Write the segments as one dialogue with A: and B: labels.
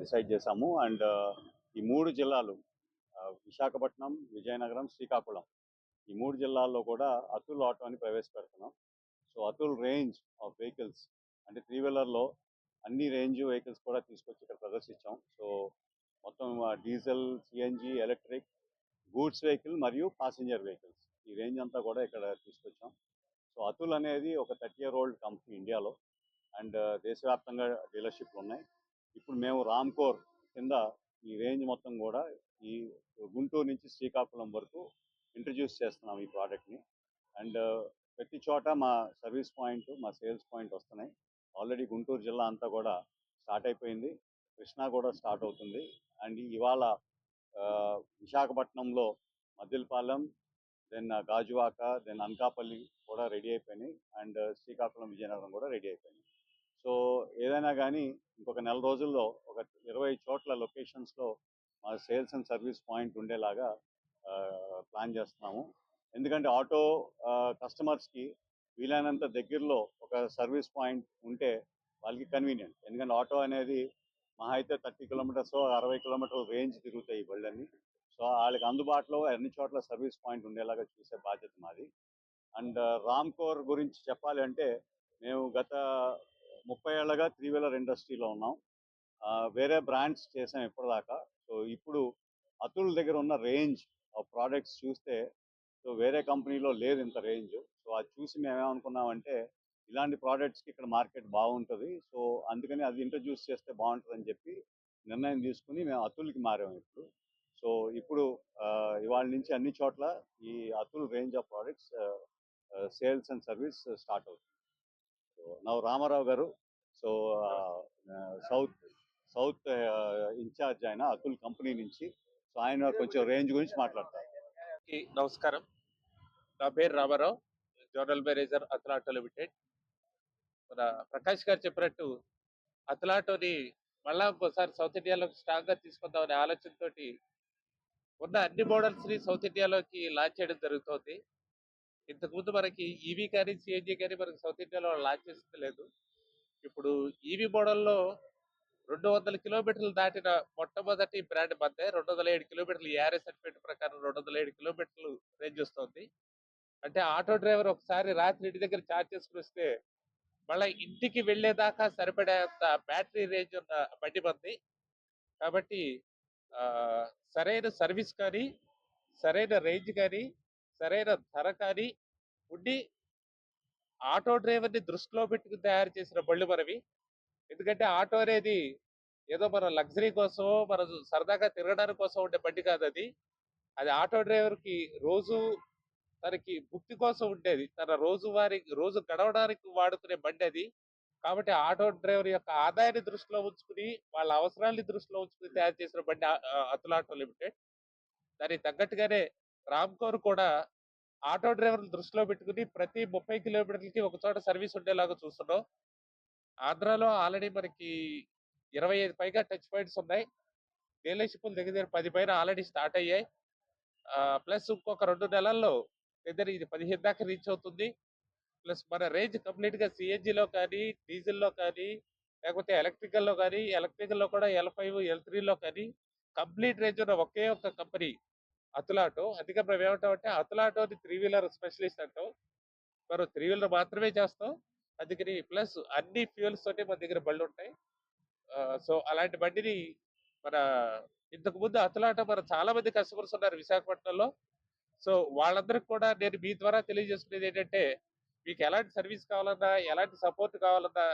A: Decide చేశాము. And ఈ మూడు జిల్లాలు విశాఖపట్నం విజయనగరం శ్రీకాకుళం. ఈ మూడు జిల్లాల్లో కూడా అతుల్ ఆటో అని ప్రవేశపెడుతున్నాం. So Atul range of vehicles అంటే త్రీ వీలర్లో అన్ని రేంజ్ వెహికల్స్ కూడా తీసుకొచ్చి ఇక్కడ ప్రదర్శించాం. సో మొత్తం diesel CNG electric goods vehicle మరియు పాసింజర్ వెహికల్స్ ఈ రేంజ్ అంతా కూడా ఇక్కడ తీసుకొచ్చాం. సో అతుల్ అనేది ఒక థర్టీ ఇయర్ ఓల్డ్ కంపెనీ ఇండియాలో. అండ్ దేశవ్యాప్తంగా డీలర్షిప్లు ఉన్నాయి. ఇప్పుడు మేము రామ్కోర్ కింద ఈ రేంజ్ మొత్తం కూడా ఈ గుంటూరు నుంచి శ్రీకాకుళం వరకు ఇంట్రడ్యూస్ చేస్తున్నాం ఈ ప్రోడక్ట్ని అండ్ uh, ప్రతి చోట మా సర్వీస్ పాయింట్ మా సేల్స్ పాయింట్ వస్తున్నాయి. ఆల్రెడీ గుంటూరు జిల్లా అంతా కూడా స్టార్ట్ అయిపోయింది. కృష్ణా కూడా స్టార్ట్ అవుతుంది. అండ్ ఇవాళ uh, విశాఖపట్నంలో Maddilapalem then uh, Gajuwaka then Anakapalli కూడా రెడీ అయిపోయినాయి. అండ్ శ్రీకాకుళం విజయనగరం కూడా రెడీ అయిపోయినాయి. సో ఏదైనా కానీ ఇంకొక నెల రోజుల్లో ఒక ఇరవై చోట్ల లొకేషన్స్లో మా సేల్స్ అండ్ సర్వీస్ పాయింట్ ఉండేలాగా ప్లాన్ చేస్తున్నాము. ఎందుకంటే ఆటో కస్టమర్స్కి వీలైనంత దగ్గరలో ఒక సర్వీస్ పాయింట్ ఉంటే వాళ్ళకి కన్వీనియంట్. ఎందుకంటే ఆటో అనేది మహా అయితే థర్టీ కిలోమీటర్స్ అరవై కిలోమీటర్ల రేంజ్ తిరుగుతాయి బళ్ళన్నీ. సో వాళ్ళకి అందుబాటులో అన్ని చోట్ల సర్వీస్ పాయింట్ ఉండేలాగా చూసే బాధ్యత మాది. అండ్ రామ్కోర్ గురించి చెప్పాలి అంటే మేము గత ముప్పై ఏళ్ళగా త్రీ వీలర్ ఇండస్ట్రీలో ఉన్నాం. వేరే బ్రాండ్స్ చేసాం ఇప్పటిదాకా. సో ఇప్పుడు అతుల్ దగ్గర ఉన్న రేంజ్ ఆ ప్రోడక్ట్స్ చూస్తే సో వేరే కంపెనీలో లేదు ఇంత రేంజ్. సో అది చూసి మేమేమనుకున్నామంటే ఇలాంటి ప్రోడక్ట్స్కి ఇక్కడ మార్కెట్ బాగుంటుంది. సో అందుకని అది ఇంట్రడ్యూస్ చేస్తే బాగుంటుంది అని చెప్పి నిర్ణయం తీసుకుని మేము అతుల్కి మారాము ఇప్పుడు. సో ఇప్పుడు ఇవాళ నుంచి అన్ని చోట్ల ఈ Atul range of products sales and service start అవుతుంది. సో నవ్వు రామారావు గారు సో సౌత్ సౌత్ ఇన్ఛార్జ్ ఆయన అతుల్ కంపెనీ నుంచి. సో ఆయన కొంచెం రేంజ్ గురించి మాట్లాడతారు.
B: నమస్కారం. నా పేరు Ramarao zonal manager Atul auto limited. మన ప్రకాష్ గారు చెప్పినట్టు అతలాటోని మళ్ళా ఇంకోసారి సౌత్ ఇండియాలోకి స్ట్రాంగ్గా తీసుకుందామనే ఆలోచనతోటి ఉన్న అన్ని మోడల్స్ని సౌత్ ఇండియాలోకి లాంచ్ చేయడం జరుగుతోంది. ఇంతకుముందు మనకి ఈవీ కానీ సిఎన్జీ కానీ మనకి సౌత్ ఇండియాలో లాంచ్ చేసింది లేదు. ఇప్పుడు ఈవీ మోడల్లో రెండు వందల కిలోమీటర్లు దాటిన మొట్టమొదటి బ్రాండ్ మధ్య రెండు వందల ఏడు కిలోమీటర్లు ఏఆర్ఏ సర్టిఫికేట్ ప్రకారం రెండు వందల ఏడు కిలోమీటర్లు రేంజ్ వస్తుంది. అంటే ఆటో డ్రైవర్ ఒకసారి రాత్రి ఇంటి దగ్గర ఛార్జ్ చేసుకుని వస్తే మళ్ళీ ఇంటికి వెళ్ళేదాకా సరిపడేంత బ్యాటరీ రేంజ్ ఉన్న బండి మంది కాబట్టి సరైన సర్వీస్ కానీ సరైన రేంజ్ కానీ సరైన ధర కానీ ఉండి ఆటో డ్రైవర్ని దృష్టిలో పెట్టుకుని తయారు చేసిన బళ్ళు మనవి. ఎందుకంటే ఆటో అనేది ఏదో మన లగ్జరీ కోసం మన సరదాగా తిరగడానికి కోసం ఉండే బండి కాదు అది. అది ఆటో డ్రైవర్కి రోజు తనకి భుక్తి కోసం ఉండేది. తన రోజువారి రోజు గడవడానికి వాడుకునే బండి అది. కాబట్టి ఆటో డ్రైవర్ యొక్క ఆదాయాన్ని దృష్టిలో ఉంచుకుని వాళ్ళ అవసరాన్ని దృష్టిలో ఉంచుకుని తయారు చేసిన బండి ఆ- ఆటో లిమిటెడ్. దానికి తగ్గట్టుగానే రామ్కోర్ కూడా ఆటో డ్రైవర్ దృష్టిలో పెట్టుకుని ప్రతి ముప్పై కిలోమీటర్లకి ఒక చోట సర్వీస్ ఉండేలాగా చూస్తున్నాం. ఆంధ్రాలో ఆల్రెడీ మనకి ఇరవై ఐదు పైగా టచ్ పాయింట్స్ ఉన్నాయి. డీలర్షిప్లు దగ్గర దగ్గర పది పైన ఆల్రెడీ స్టార్ట్ అయ్యాయి. ప్లస్ ఇంకొక రెండు నెలల్లో దగ్గర ఇది పదిహేను దాకా రీచ్ అవుతుంది. ప్లస్ మన రేంజ్ కంప్లీట్గా కానీ డీజిల్లో కానీ లేకపోతే ఎలక్ట్రికల్లో కానీ ఎలక్ట్రికల్లో కూడా ఎల్ ఫైవ్ ఎల్ త్రీలో కానీ కంప్లీట్ రేంజ్ ఉన్న ఒకే ఒక కంపెనీ అతులాటో అందుకే అంటే అతులాటో అది త్రీ వీలర్ స్పెషలిస్ట్ అంటాం. మనం త్రీ వీలర్ మాత్రమే చేస్తాం. అందుకని ప్లస్ అన్ని ఫ్యూయల్స్ తోటి మన దగ్గర బళ్ళు ఉంటాయి. సో అలాంటి బండిని మన ఇంతకు ముందు అతలాట మన చాలా మంది కస్టమర్స్ ఉన్నారు విశాఖపట్నంలో. సో వాళ్ళందరికి కూడా నేను మీ ద్వారా తెలియజేసుకునేది ఏంటంటే మీకు ఎలాంటి సర్వీస్ కావాలన్నా ఎలాంటి సపోర్ట్ కావాలన్నా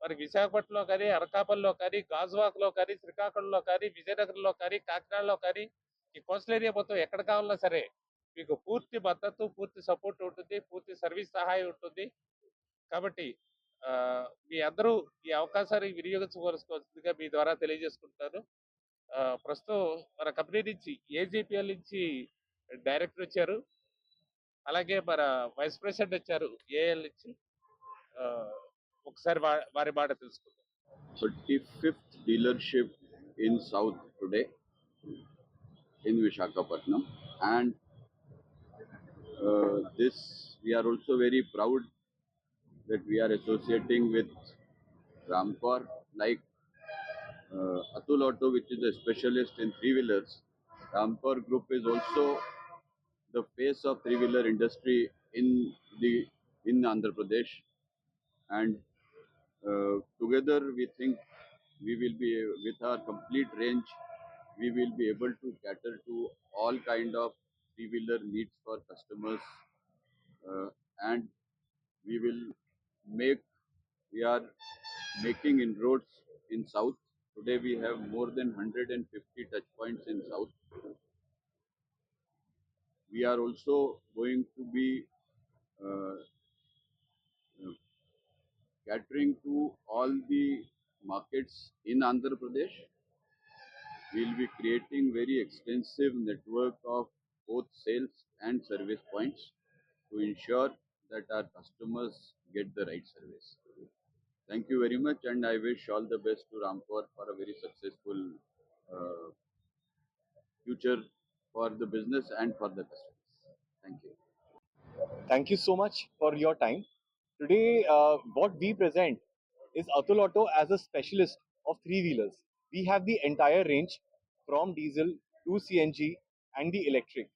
B: మరి విశాఖపట్నంలో కానీ అనకాపల్లిలో కానీ గాజువాకలో కానీ శ్రీకాకుళంలో కానీ విజయనగరంలో కానీ కాకినాడలో కానీ ఈ కోస్టల్ ఏరియా మొత్తం ఎక్కడ కావాలన్నా సరే మీకు పూర్తి మద్దతు పూర్తి సపోర్ట్ ఉంటుంది పూర్తి సర్వీస్ సహాయం ఉంటుంది. కాబట్టి మీ అందరూ ఈ అవకాశాన్ని వినియోగించుకోవాల్సిందిగా మీ ద్వారా తెలియజేసుకుంటాను ప్రస్తుతం మన కంపెనీ నుంచి ఏజీపీఎల్ నుంచి డైరెక్టర్ వచ్చారు. అలాగే మన వైస్ ప్రెసిడెంట్ వచ్చారు ఏఎల్ నుంచి. ఒకసారి వారి మాట తెలుసుకుందాం.
C: 35th dealership in South today in Vishakhapatnam. And uh, this, we are also very proud that we are associating with Ramkor. Like uh, Atul Auto, which is a specialist in three wheelers. Rampur Group is also the face of three wheeler industry in the in Andhra Pradesh, and uh, together we think we will be with our complete range we will be able to cater to all kind of three wheeler needs for customers uh, and we will make we are making inroads in south. Today we have more than 150 touch points in south. We are also going to be uh, catering to all the markets in andhra pradesh we'll be creating very extensive network of both sales and service points to ensure that our customers get the right service. Thank you very much, and I wish all the best to Rampur for a very successful uh, future for the business and for the customers. Thank you.
D: Thank you so much for your time. Today, uh, what we present is Atul Auto as a specialist of three wheelers. We have the entire range from diesel to CNG and the electric.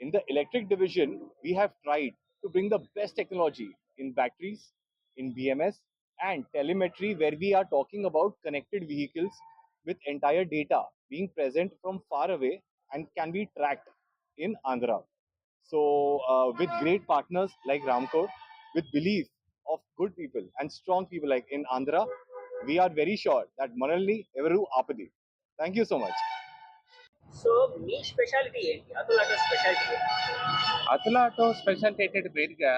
D: In the electric division, we have tried to bring the best technology in batteries, in BMS, and telemetry, where we are talking about connected vehicles with entire data being present from far away and can be tracked in Andhra. So, uh, with great partners like Ramco, with belief of good people and strong people like in Andhra, we are very sure that Manalni Everu Apadi. Thank you so much.
E: So me speciality ఏంటి? Atul auto speciality
B: Atul auto speciality ఏంటంటే మెయిన్గా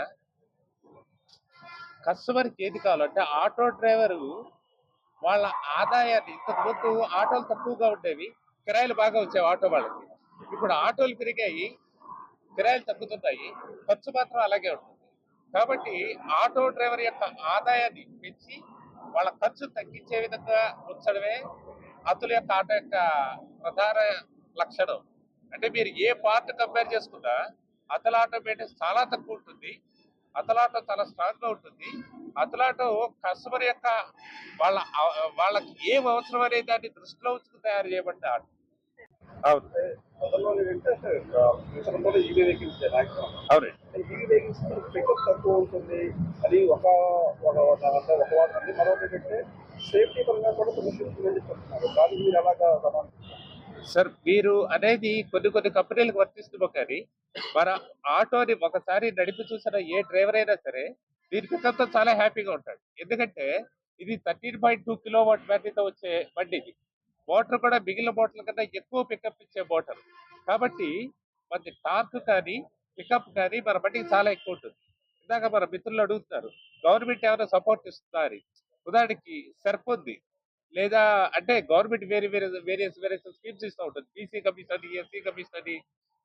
B: కస్టమర్కి ఏది కావాలంటే auto driver వాళ్ళ ఆదాయాన్ని ఇంతకు ముందు ఆటోలు తక్కువగా ఉండేవి కిరాయిలు బాగా వచ్చేవి ఆటో వాళ్ళకి. ఇప్పుడు ఆటోలు పెరిగాయి కిరాయిలు తగ్గుతున్నాయి ఖర్చు మాత్రం అలాగే ఉంటుంది. కాబట్టి ఆటో డ్రైవర్ యొక్క ఆదాయాన్ని పెంచి వాళ్ళ ఖర్చు తగ్గించే విధంగా ఉంచడమే అతుల యొక్క ఆటో యొక్క ప్రధాన లక్షణం. అంటే మీరు ఏ పార్ట్ కంపేర్ చేసుకున్నా అతలాట ఆటో మెయింటెన్స్ చాలా తక్కువ ఉంటుంది. అతలాటో చాలా స్ట్రాంగ్గా ఉంటుంది. అతలాట కస్టమర్ యొక్క వాళ్ళ వాళ్ళకి ఏం అవసరం అనే దాన్ని దృష్టిలో ఉంచుకుని తయారు చేయబడ్డ ఆటో.
F: ఏంటంటే ఫ్యూచర్ ఈవీ వెహికల్స్ మాక్సిమం
B: అవునండి.
F: ఈవీ వెహికల్స్ పికప్ తక్కువ ఉంటుంది అది ఒక ఒక అంటే ఒక వారం అండి మరొకటి ఏంటంటే సేఫ్టీ పరంగా కూడా కొంచెం చెప్తున్నారు. మీరు సమానం
B: సార్ మీరు అనేది కొన్ని కొన్ని కంపెనీలకు వర్తిస్తుందో కానీ మన ఆటోని ఒకసారి నడిపి చూసిన ఏ డ్రైవర్ అయినా సరే దీని పికప్తో చాలా హ్యాపీగా ఉంటాడు. ఎందుకంటే ఇది thirteen point two kilo watt బ్యాటరీతో వచ్చే బండి ఇది. మోటార్ కూడా మిగిలిన మోటార్ల కన్నా ఎక్కువ పికప్ ఇచ్చే మోటార్ కాబట్టి మన టార్క్ కానీ పికప్ కానీ మన బట్టి చాలా ఎక్కువ ఉంటుంది. ఇందాక మన మిత్రులు అడుగుతున్నారు గవర్నమెంట్ ఏమైనా సపోర్ట్ ఇస్తున్నారు ఉదాహరణకి సెర్ప్ ఉంది. లేదా అంటే గవర్నమెంట్ వేరే వేరే వేరియస్ వేరియస్ స్కీమ్స్ ఇస్తూ ఉంటుంది. బీసీ కమిషన్ అని ఎస్సీ కమిషన్ అని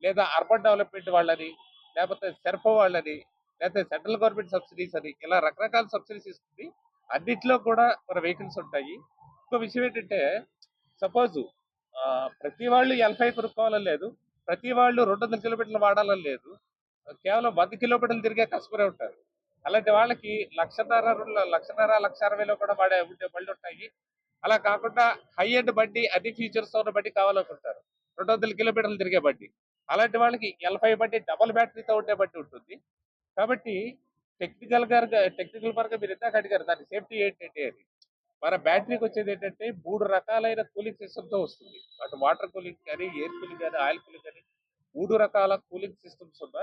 B: లేదా అర్బన్ డెవలప్మెంట్ వాళ్ళని లేకపోతే సెర్ఫ్ వాళ్ళని లేకపోతే సెంట్రల్ గవర్నమెంట్ సబ్సిడీస్ అని ఇలా రకరకాల సబ్సిడీస్ ఇస్తుంది. అన్నిట్లో కూడా మన వెహికల్స్ ఉంటాయి. ఇంకో విషయం ఏంటంటే సపోజ్ ప్రతి వాళ్ళు ఎల్ఫై కొనుక్కోవాలని లేదు. ప్రతి వాళ్ళు రెండు వందల కిలోమీటర్లు వాడాలని లేదు. కేవలం వంద కిలోమీటర్లు తిరిగే కస్టమరే ఉంటారు. అలాంటి వాళ్ళకి లక్షన్నర రెండు లక్షన్నర లక్ష అరవైలో కూడా వాడే ఉండే బళ్ళు ఉంటాయి. అలా కాకుండా హై ఎండ్ బండి అన్ని ఫీచర్స్ ఉన్న బండి కావాలనుకుంటారు. రెండు వందల కిలోమీటర్లు తిరిగే బండి. అలాంటి వాళ్ళకి ఎల్ఫై బండి డబల్ బ్యాటరీతో ఉండే బండి ఉంటుంది. కాబట్టి టెక్నికల్గా టెక్నికల్ పరంగా మీరు ఇందాక అడిగారు దాని సేఫ్టీ ఏంటంటే అని మన బ్యాటరీకి వచ్చేది ఏంటంటే మూడు రకాలైన కూలింగ్ సిస్టమ్తో వస్తుంది. అటు వాటర్ కూలింగ్ కానీ ఎయిర్ కూలింగ్ కానీ ఆయిల్ కూలింగ్ కానీ మూడు రకాల కూలింగ్ సిస్టమ్స్ ఉన్న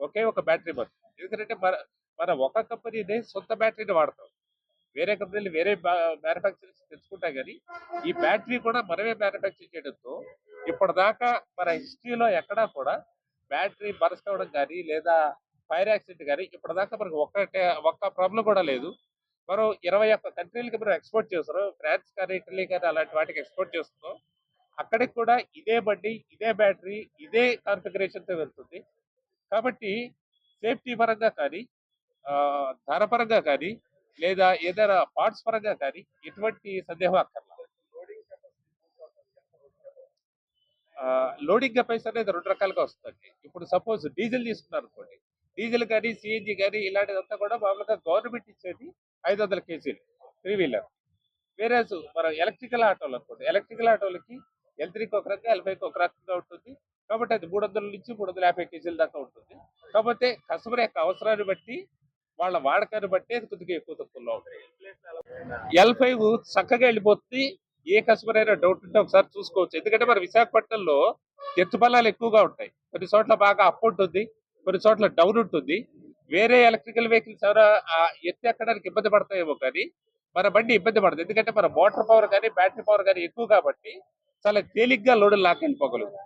B: ఒకే ఒక బ్యాటరీ మనం ఎందుకంటే మన మన ఒక కంపెనీనే సొంత బ్యాటరీని వాడతాం. వేరే కంపెనీలు వేరే మ్యానుఫ్యాక్చరింగ్ తెచ్చుకుంటాం కానీ ఈ బ్యాటరీ కూడా మనమే మ్యానుఫ్యాక్చర్ చేయడంతో ఇప్పటిదాకా మన హిస్టరీలో ఎక్కడా కూడా బ్యాటరీ బరస్ట్ అవ్వడం కానీ లేదా ఫైర్ యాక్సిడెంట్ కానీ ఇప్పటిదాకా మనకు ఒక్కటే ఒక్క ప్రాబ్లం కూడా లేదు. మరో ఇరవై ఒక్క కంట్రీలకి మనం ఎక్స్పోర్ట్ చేస్తారు ఫ్రాన్స్ కానీ ఇటలీ కానీ అలాంటి వాటికి ఎక్స్పోర్ట్ చేస్తున్నాం. అక్కడికి కూడా ఇదే బండి ఇదే బ్యాటరీ ఇదే కాన్ఫిగరేషన్తో వెళ్తుంది. కాబట్టి సేఫ్టీ పరంగా కానీ ధర పరంగా కానీ లేదా ఏదైనా పార్ట్స్ పరంగా కానీ ఎటువంటి సందేహం అక్కర్లా లోడింగ్ కెపాసిటీ అనేది రెండు రకాలుగా వస్తుంది ఇప్పుడు సపోజ్ డీజిల్ తీసుకున్నారు అనుకోండి డీజిల్ కానీ సిఎన్జి కానీ ఇలాంటిదంతా కూడా మామూలుగా గవర్నమెంట్ ఇచ్చేది ఐదు వందల కేజీలు త్రీ వీలర్ వేరే మన ఎలక్ట్రికల్ ఆటోలు అనుకోండి ఎలక్ట్రికల్ ఆటోలకి ఎల్త్రీకి ఒక రకంగా ఎల్ఫైకి ఒక రకంగా ఉంటుంది. కాబట్టి అది మూడు వందల నుంచి మూడు వందల యాభై కేజీల దాకా ఉంటుంది. కాకపోతే కస్టమర్ యొక్క అవసరాన్ని బట్టి వాళ్ళ వాడకాన్ని బట్టి అది కొద్దిగా ఎక్కువ తక్కువలో ఉంటుంది. ఎల్ ఫైవ్ చక్కగా వెళ్ళిపోతుంది. ఏ కస్టమర్ అయినా డౌట్ ఉంటే ఒకసారి చూసుకోవచ్చు. ఎందుకంటే మన విశాఖపట్నంలో ఎత్తు బలాలు ఎక్కువగా ఉంటాయి. కొన్ని చోట్ల బాగా అప్ ఉంటుంది కొన్ని చోట్ల డౌన్ ఉంటుంది. వేరే ఎలక్ట్రికల్ వెహికల్స్ ఎవరైనా ఆ ఎత్తి ఎక్కడానికి ఇబ్బంది పడతాయేమో కానీ మన బండి ఇబ్బంది పడదు. ఎందుకంటే మన మోటార్ పవర్ కానీ బ్యాటరీ పవర్ కానీ ఎక్కువ కాబట్టి చాలా తేలిగ్గా లోడ్ లాకెళ్ళిపోగలదు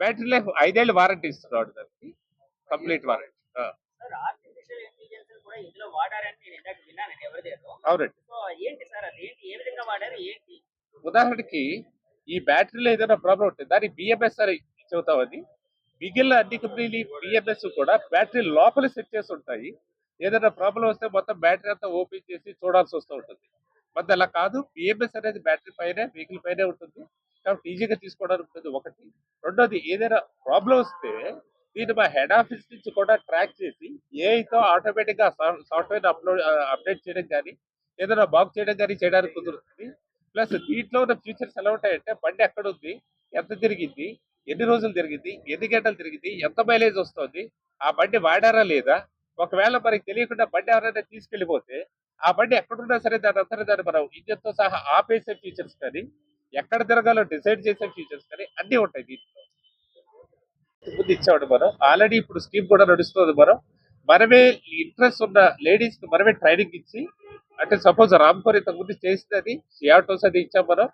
B: బ్యాటరీ లైఫ్ ఐదేళ్ళు వారంటీ ఇస్తున్నాడు దానికి. Complete warranty. అవునండి. ఉదాహరణకి ఈ బ్యాటరీలో ఏదైనా ప్రాబ్లం ఉంటుంది దాని బిఎంఎస్ అని చెబుతామని మిగిలిన అన్ని కంపెనీలు బిఎంఎస్ కూడా బ్యాటరీ లోపల సెట్ చేసి ఉంటాయి. ఏదైనా ప్రాబ్లం వస్తే మొత్తం బ్యాటరీ అంతా ఓపెన్ చేసి చూడాల్సి వస్తూ ఉంటుంది. మరి అలా కాదు బిఎంఎస్ అనేది బ్యాటరీ పైనే వెహికల్ పైనే ఉంటుంది. కాబట్టి ఈజీగా తీసుకోవడానికి ఉంటుంది ఒకటి. రెండోది ఏదైనా ప్రాబ్లం వస్తే దీన్ని మా హెడ్ ఆఫీస్ నుంచి కూడా ట్రాక్ చేసి ఏఐతో ఆటోమేటిక్గా సాఫ్ట్వేర్ అప్లోడ్ అప్డేట్ చేయడం కానీ ఏదైనా బాగు చేయడం కానీ చేయడానికి కుదురుతుంది. ప్లస్ దీంట్లో ఉన్న ఫీచర్స్ ఎలా ఉంటాయంటే బండి ఎక్కడ ఉంది? ఎంత తిరిగింది? ఎన్ని రోజులు తిరిగింది ఎన్ని గంటలు తిరిగింది ఎంత మైలేజ్ వస్తుంది? ఆ బండి వాడారా లేదా? ఒకవేళ మనకి తెలియకుండా బండి ఎవరైనా తీసుకెళ్ళిపోతే ఆ బండి ఎక్కడున్నా సరే దాని అంతా దాన్ని మనం ఇంజన్తో సహా ఆపేసే ఫీచర్స్ కానీ ఎక్కడ తిరగాలో డిసైడ్ చేసే ఫీచర్స్ కానీ అన్నీ ఉంటాయి దీంట్లో. ముందు ఇచ్చామండి మనం. ఆల్రెడీ ఇప్పుడు స్కీమ్ కూడా నడుస్తుంది మనం. మనమే ఇంట్రెస్ట్ ఉన్న లేడీస్కి మనమే ట్రైనింగ్ ఇచ్చి అంటే సపోజ్ రామ్కోర్ ఇంతకు ముందు చేసినది సియాటోస్ అది ఇచ్చాం మనం.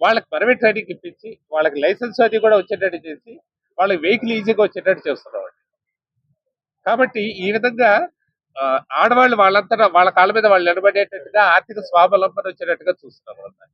B: వాళ్ళకి పర్మిట్ ట్రైనింగ్ ఇప్పించి వాళ్ళకి లైసెన్స్ అది కూడా వచ్చేటట్టు చేసి వాళ్ళకి వెహికల్ ఈజీగా వచ్చేటట్టు చేస్తున్నాం కాబట్టి ఈ విధంగా ఆడవాళ్ళు వాళ్ళంతా వాళ్ళ కాళ్ళ మీద వాళ్ళు నిలబడేటట్టుగా ఆర్థిక స్వావలంబన వచ్చేటట్టుగా చూస్తున్నాం అన్నమాట